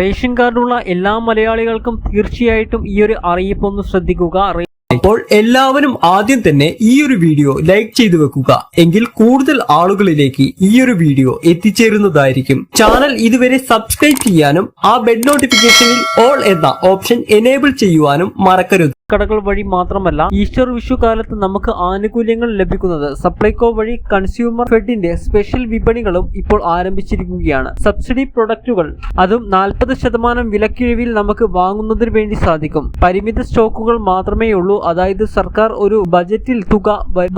Ration കാർഡുള്ള എല്ലാ മലയാളികൾക്കും തീർച്ചയായിട്ടും ഈ ഒരു അറിയിപ്പ് ഒന്ന് ശ്രദ്ധിക്കുക അപ്പോൾ എല്ലാവരും ആദ്യം തന്നെ ഈ ഒരു വീഡിയോ ലൈക്ക് ചെയ്തു വെക്കുക. എങ്കിൽ കൂടുതൽ ആളുകളിലേക്ക് ഈ ഒരു വീഡിയോ എത്തിച്ചേരുന്നതായിരിക്കും. ചാനൽ ഇതുവരെ സബ്സ്ക്രൈബ് ചെയ്യാനും ആ ബെൽ നോട്ടിഫിക്കേഷനിൽ ഓൾ എന്ന ഓപ്ഷൻ എനേബിൾ ചെയ്യുവാനും മറക്കരുത്. കടകൾ വഴി മാത്രമല്ല ഈസ്റ്റർ വിഷു കാലത്ത് നമുക്ക് ആനുകൂല്യങ്ങൾ ലഭിക്കുന്നത് സപ്ലൈകോ വഴി കൺസ്യൂമർ ഫെഡിന്റെ സ്പെഷ്യൽ വിപണികളും ഇപ്പോൾ ആരംഭിച്ചിരിക്കുകയാണ്. സബ്സിഡി പ്രൊഡക്റ്റുകൾ അതും നാൽപ്പത് ശതമാനം വിലക്കിഴിവിൽ നമുക്ക് വാങ്ങുന്നതിന് വേണ്ടി സാധിക്കും. പരിമിത സ്റ്റോക്കുകൾ മാത്രമേ ഉള്ളൂ അതായത് സർക്കാർ ഒരു ബജറ്റിൽ തുക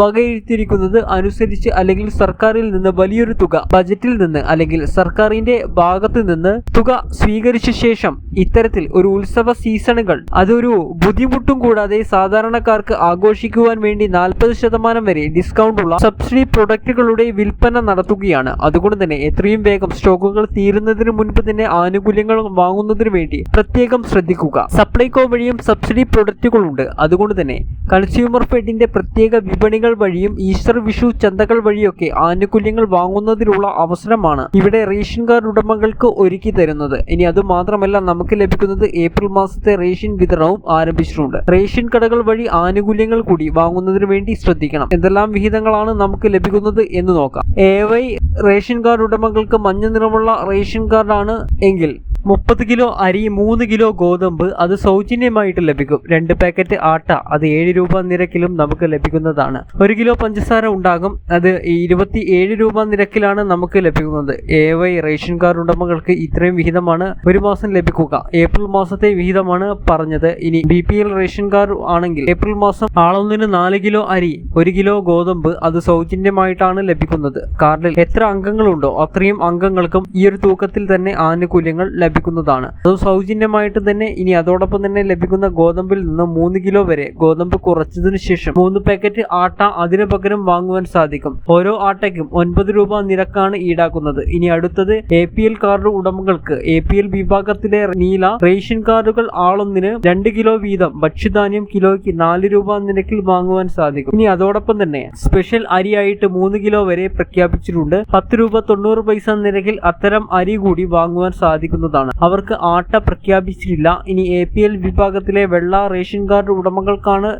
വകയിരുത്തിയിരിക്കുന്നത് അനുസരിച്ച് അല്ലെങ്കിൽ സർക്കാരിൽ നിന്ന് വലിയൊരു തുക ബജറ്റിൽ നിന്ന് അല്ലെങ്കിൽ സർക്കാരിന്റെ ഭാഗത്ത് നിന്ന് തുക സ്വീകരിച്ച ശേഷം ഇത്തരത്തിൽ ഒരു ഉത്സവ സീസണുകൾ അതൊരു ബുദ്ധിമുട്ടും കൂടാതെ സാധാരണക്കാർക്ക് ആഘോഷിക്കുവാൻ വേണ്ടി നാൽപ്പത് ശതമാനം വരെ ഡിസ്കൗണ്ട് ഉള്ള സബ്സിഡി പ്രൊഡക്റ്റുകളുടെ വിൽപ്പന നടത്തുകയാണ്. അതുകൊണ്ട് തന്നെ എത്രയും വേഗം സ്റ്റോക്കുകൾ തീരുന്നതിന് മുൻപ് തന്നെ ആനുകൂല്യങ്ങൾ വാങ്ങുന്നതിന് വേണ്ടി പ്രത്യേകം ശ്രദ്ധിക്കുക. സപ്ലൈകോ വഴിയും സബ്സിഡി പ്രൊഡക്റ്റുകളുണ്ട്. അതുകൊണ്ട് തന്നെ കൺസ്യൂമർ ഫെഡിന്റെ പ്രത്യേക വിപണികൾ വഴിയും ഈസ്റ്റർ വിഷു ചന്തകൾ വഴിയൊക്കെ ആനുകൂല്യങ്ങൾ വാങ്ങുന്നതിനുള്ള അവസരമാണ് ഇവിടെ റേഷൻ കാർഡ് ഉടമകൾക്ക് ഒരുക്കി തരുന്നത്. ഇനി അത് മാത്രമല്ല നമുക്ക് ലഭിക്കുന്നത് ഏപ്രിൽ മാസത്തെ റേഷൻ വിതരണവും ആരംഭിച്ചിട്ടുണ്ട്. റേഷൻ കടകൾ വഴി ആനുകൂല്യങ്ങൾ കൂടി വാങ്ങുന്നതിന് വേണ്ടി ശ്രദ്ധിക്കണം. എന്തെല്ലാം വിഹിതങ്ങളാണ് നമുക്ക് ലഭിക്കുന്നത് എന്ന് നോക്കാം. എ വൈ റേഷൻ കാർഡ് ഉടമകൾക്ക് മഞ്ഞ നിറമുള്ള റേഷൻ കാർഡാണ് എങ്കിൽ മുപ്പത് കിലോ അരി മൂന്ന് കിലോ ഗോതമ്പ് അത് സൗജന്യമായിട്ട് ലഭിക്കും. രണ്ട് പാക്കറ്റ് ആട്ട അത് ഏഴ് രൂപ നിരക്കിലും നമുക്ക് ലഭിക്കുന്നതാണ്. ഒരു കിലോ പഞ്ചസാര ഉണ്ടാകും. അത് ഇരുപത്തി ഏഴ് രൂപ നിരക്കിലാണ് നമുക്ക് ലഭിക്കുന്നത്. എ വൈ റേഷൻ കാർഡ് ഉടമകൾക്ക് ഇത്രയും വിഹിതമാണ് ഒരു മാസം ലഭിക്കുക. ഏപ്രിൽ മാസത്തെ വിഹിതമാണ് പറഞ്ഞത്. ഇനി B P L ration card ആണെങ്കിൽ ഏപ്രിൽ മാസം ആളൊന്നിന് നാല് കിലോ അരി ഒരു കിലോ ഗോതമ്പ് അത് സൗജന്യമായിട്ടാണ് ലഭിക്കുന്നത്. കാർഡിൽ എത്ര അംഗങ്ങളുണ്ടോ അത്രയും അംഗങ്ങൾക്കും ഈ ഒരു തൂക്കത്തിൽ തന്നെ ആനുകൂല്യങ്ങൾ ലഭിക്കുന്നതാണ്. അത് സൗജന്യമായിട്ട് തന്നെ ഇനി അതോടൊപ്പം തന്നെ ലഭിക്കുന്ന ഗോതമ്പിൽ നിന്ന് മൂന്ന് കിലോ വരെ ഗോതമ്പ് കുറച്ചതിനു ശേഷം മൂന്ന് പാക്കറ്റ് ആട്ട അതിനു പകരം വാങ്ങുവാൻ സാധിക്കും. ഓരോ ആട്ടയ്ക്കും ഒൻപത് രൂപ നിരക്കാണ് ഈടാക്കുന്നത്. ഇനി അടുത്തത് എ പി എൽ കാർഡ് ഉടമകൾക്ക് എ പി എൽ വിഭാഗത്തിലെ നീല റേഷൻ കാർഡുകൾ ആളൊന്നിന് രണ്ട് കിലോ വീതം ഭക്ഷ്യധാന്യം കിലോയ്ക്ക് നാല് രൂപ നിരക്കിൽ വാങ്ങുവാൻ സാധിക്കും. ഇനി അതോടൊപ്പം തന്നെ സ്പെഷ്യൽ അരിയായിട്ട് മൂന്ന് കിലോ വരെ പ്രഖ്യാപിച്ചിട്ടുണ്ട്. പത്ത് രൂപ തൊണ്ണൂറ് പൈസ നിരക്കിൽ അത്തരം അരി കൂടി വാങ്ങുവാൻ സാധിക്കുന്നതാണ്. അവർക്ക് ആട്ട പ്രഖ്യാപിച്ചിട്ടില്ല. ഇനി എ വിഭാഗത്തിലെ വെള്ള റേഷൻ കാർഡ് ഉടമകൾക്കാണ്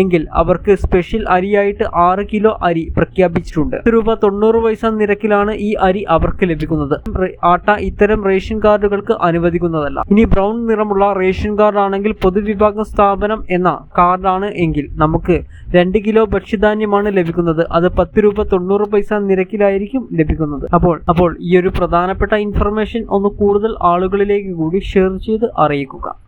എങ്കിൽ അവർക്ക് സ്പെഷ്യൽ അരിയായിട്ട് ആറ് കിലോ അരി പ്രഖ്യാപിച്ചിട്ടുണ്ട്. രൂപ തൊണ്ണൂറ് പൈസ നിരക്കിലാണ് ഈ അരി അവർക്ക് ലഭിക്കുന്നത്. ആട്ട ഇത്തരം റേഷൻ കാർഡുകൾക്ക് അനുവദിക്കുന്നതല്ല. ഇനി ബ്രൗൺ നിറമുള്ള റേഷൻ കാർഡ് ആണെങ്കിൽ പൊതുവിഭാഗം സ്ഥാപനം എന്ന കാർഡാണ് എങ്കിൽ നമുക്ക് രണ്ട് കിലോ ഭക്ഷ്യധാന്യമാണ് ലഭിക്കുന്നത്. അത് പത്ത് രൂപ തൊണ്ണൂറ് പൈസ നിരക്കിലായിരിക്കും ലഭിക്കുന്നത്. അപ്പോൾ അപ്പോൾ ഈ ഒരു പ്രധാനപ്പെട്ട ഇൻഫർമേഷൻ ഒന്ന് കൂടുതൽ ആളുകളിലേക്ക് കൂടി ഷെയർ ചെയ്ത് അറിയിക്കുക.